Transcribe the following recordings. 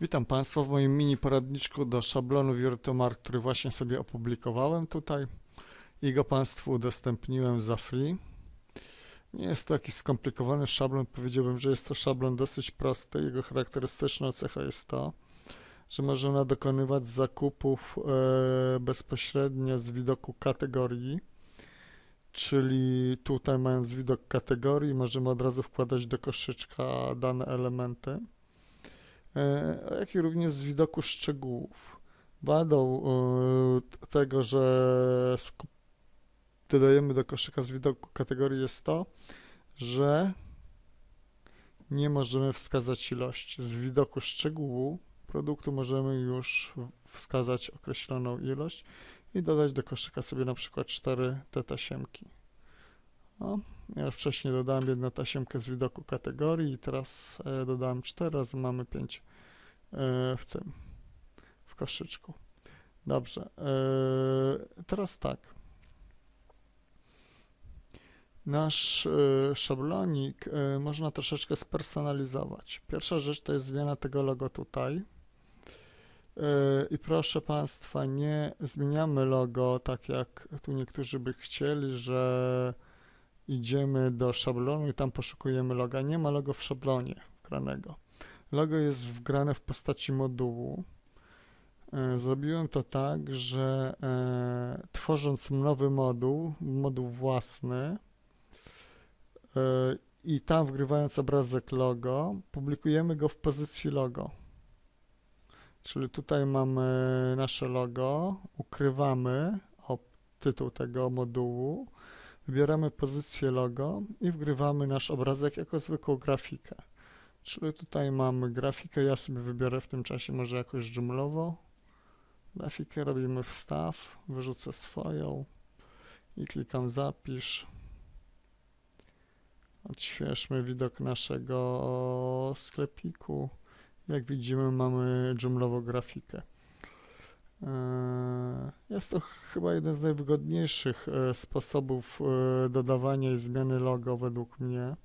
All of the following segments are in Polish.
Witam Państwa w moim mini poradniczku do szablonu Virtumark, który właśnie sobie opublikowałem tutaj i go Państwu udostępniłem za free. Nie jest to jakiś skomplikowany szablon, powiedziałbym, że jest to szablon dosyć prosty. Jego charakterystyczną cechą jest to, że można dokonywać zakupów e, bezpośrednio z widoku kategorii, czyli tutaj mając widok kategorii możemy od razu wkładać do koszyczka dane elementy jak i również z widoku szczegółów. Wadą e, tego, że dodajemy do koszyka z widoku kategorii jest to, że nie możemy wskazać ilości. Z widoku szczegółu produktu możemy już wskazać określoną ilość i dodać do koszyka sobie na przykład 4 te tasiemki. No, ja już wcześniej dodałem jedną tasiemkę z widoku kategorii i teraz e, dodałem 4 razy mamy 5 e, w tym, w koszyczku. Dobrze, e, teraz tak. Nasz szablonik można troszeczkę spersonalizować. Pierwsza rzecz to jest zmiana tego logo tutaj. I proszę Państwa, nie zmieniamy logo tak jak tu niektórzy by chcieli, że idziemy do szablonu i tam poszukujemy loga. Nie ma logo w szablonie wgranego. Logo jest wgrane w postaci modułu. E, zrobiłem to tak, że e, tworząc nowy moduł, moduł własny e, i tam wgrywając obrazek logo, publikujemy go w pozycji logo. Czyli tutaj mamy nasze logo, ukrywamy tytuł tego modułu, Wybieramy pozycję logo i wgrywamy nasz obrazek jako zwykłą grafikę. Czyli tutaj mamy grafikę, ja sobie wybiorę w tym czasie może jakoś dżumlowo. Grafikę robimy wstaw, wyrzucę swoją i klikam zapisz. Odświeżmy widok naszego sklepiku. Jak widzimy mamy dżumlową grafikę. E, jest to chyba jeden z najwygodniejszych e, sposobów e, dodawania i zmiany logo według mnie.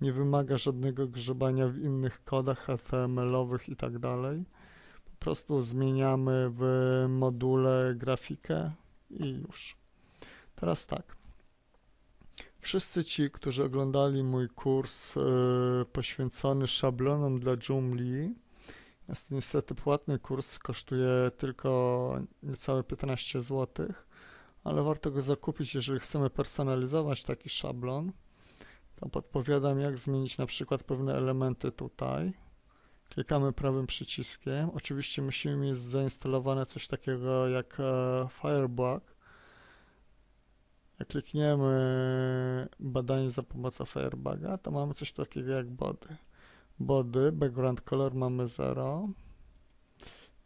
Nie wymaga żadnego grzebania w innych kodach HTML-owych i tak. Po prostu zmieniamy w module grafikę i już. Teraz tak. Wszyscy ci, którzy oglądali mój kurs poświęcony szablonom dla Joomla, jest niestety płatny kurs, kosztuje tylko niecałe 15 zł, ale warto go zakupić, jeżeli chcemy personalizować taki szablon. To podpowiadam, jak zmienić na przykład pewne elementy tutaj. Klikamy prawym przyciskiem. Oczywiście musimy mieć zainstalowane coś takiego jak e, Firebug. Jak klikniemy badanie za pomocą Firebuga, to mamy coś takiego jak body body, background color mamy 0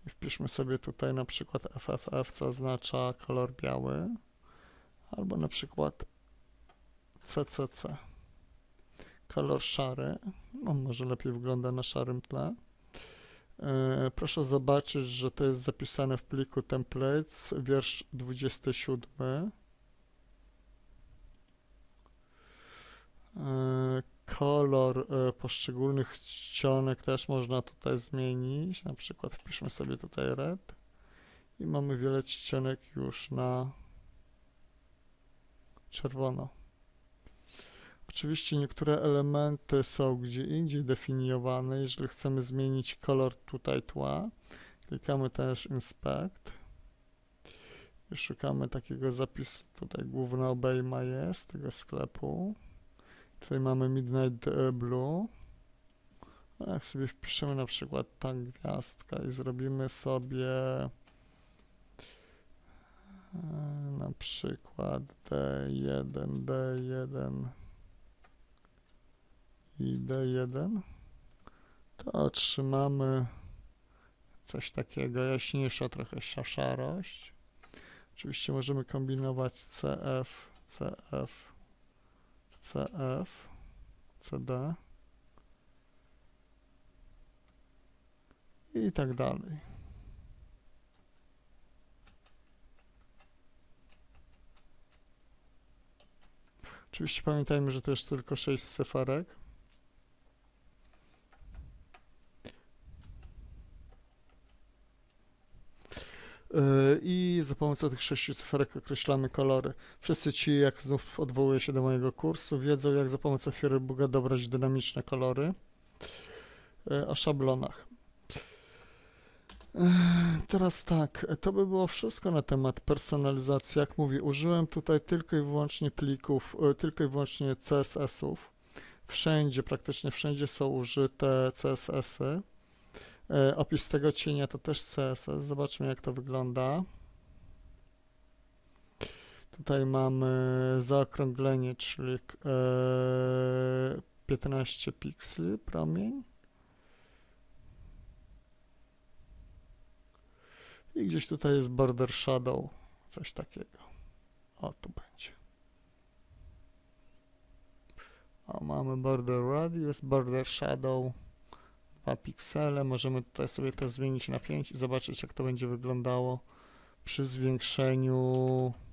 i wpiszmy sobie tutaj na przykład FFF, co oznacza kolor biały albo na przykład CCC kolor szary, no może lepiej wygląda na szarym tle. E, proszę zobaczyć, że to jest zapisane w pliku templates, wiersz 27 kolor e, poszczególnych czcionek też można tutaj zmienić. Na przykład wpiszmy sobie tutaj red i mamy wiele czcionek już na czerwono. Oczywiście niektóre elementy są gdzie indziej definiowane. Jeżeli chcemy zmienić kolor tutaj tła, klikamy też Inspect i szukamy takiego zapisu. Tutaj główna obejma jest tego sklepu. Tutaj mamy Midnight Blue. A jak sobie wpiszemy na przykład ta gwiazdka i zrobimy sobie e, na przykład D1, D1 i D1, to otrzymamy coś takiego, jaśniejsza trochę szarość. Oczywiście możemy kombinować CF, CF, CF, CD i tak dalej. Oczywiście pamiętajmy, że to jest tylko 6 cyferek. i za pomocą tych sześciu cyferek określamy kolory. Wszyscy ci, jak znów odwołuję się do mojego kursu, wiedzą jak za pomocą Firebuga dobrać dynamiczne kolory e, o szablonach. E, Teraz tak, to by było wszystko na temat personalizacji. Jak mówię, użyłem tutaj tylko i wyłącznie plików, e, tylko i wyłącznie CSS-ów. Wszędzie, praktycznie wszędzie są użyte CSS-y. E, Opis tego cienia to też CSS. Zobaczmy jak to wygląda. Tutaj mamy zaokrąglenie, czyli e, 15 pikseli promień. I gdzieś tutaj jest border shadow, coś takiego. O, tu będzie. O, mamy border radius, border shadow, 2 piksele. Możemy tutaj sobie to zmienić na 5 i zobaczyć, jak to będzie wyglądało przy zwiększeniu e,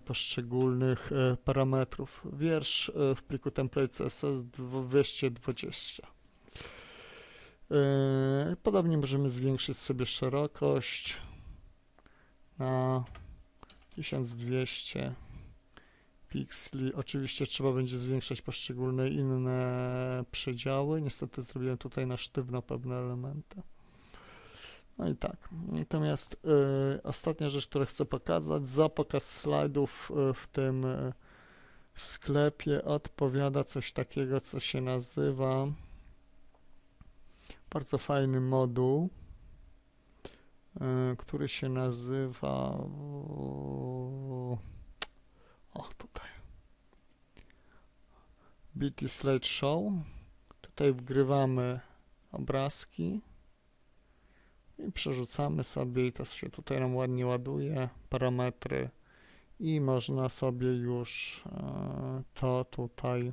poszczególnych e, parametrów. Wiersz e, w pliku template CSS 220. Yy, Podobnie możemy zwiększyć sobie szerokość na 1200 pikseli. Oczywiście trzeba będzie zwiększać poszczególne inne przedziały. Niestety zrobiłem tutaj na sztywno pewne elementy. No i tak. Natomiast yy, ostatnia rzecz, którą chcę pokazać, za pokaz slajdów yy, w tym yy, sklepie odpowiada coś takiego, co się nazywa bardzo fajny moduł, y, który się nazywa o tutaj BT Slide Show. Tutaj wgrywamy obrazki i przerzucamy sobie i to się tutaj nam ładnie ładuje, parametry i można sobie już e, to tutaj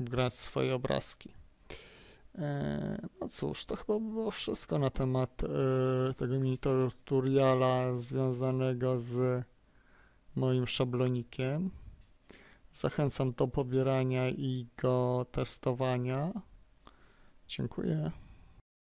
wgrać swoje obrazki. E, No cóż, to chyba było wszystko na temat e, tego mini tutoriala związanego z moim szablonikiem. Zachęcam do pobierania i go testowania. Dziękuję.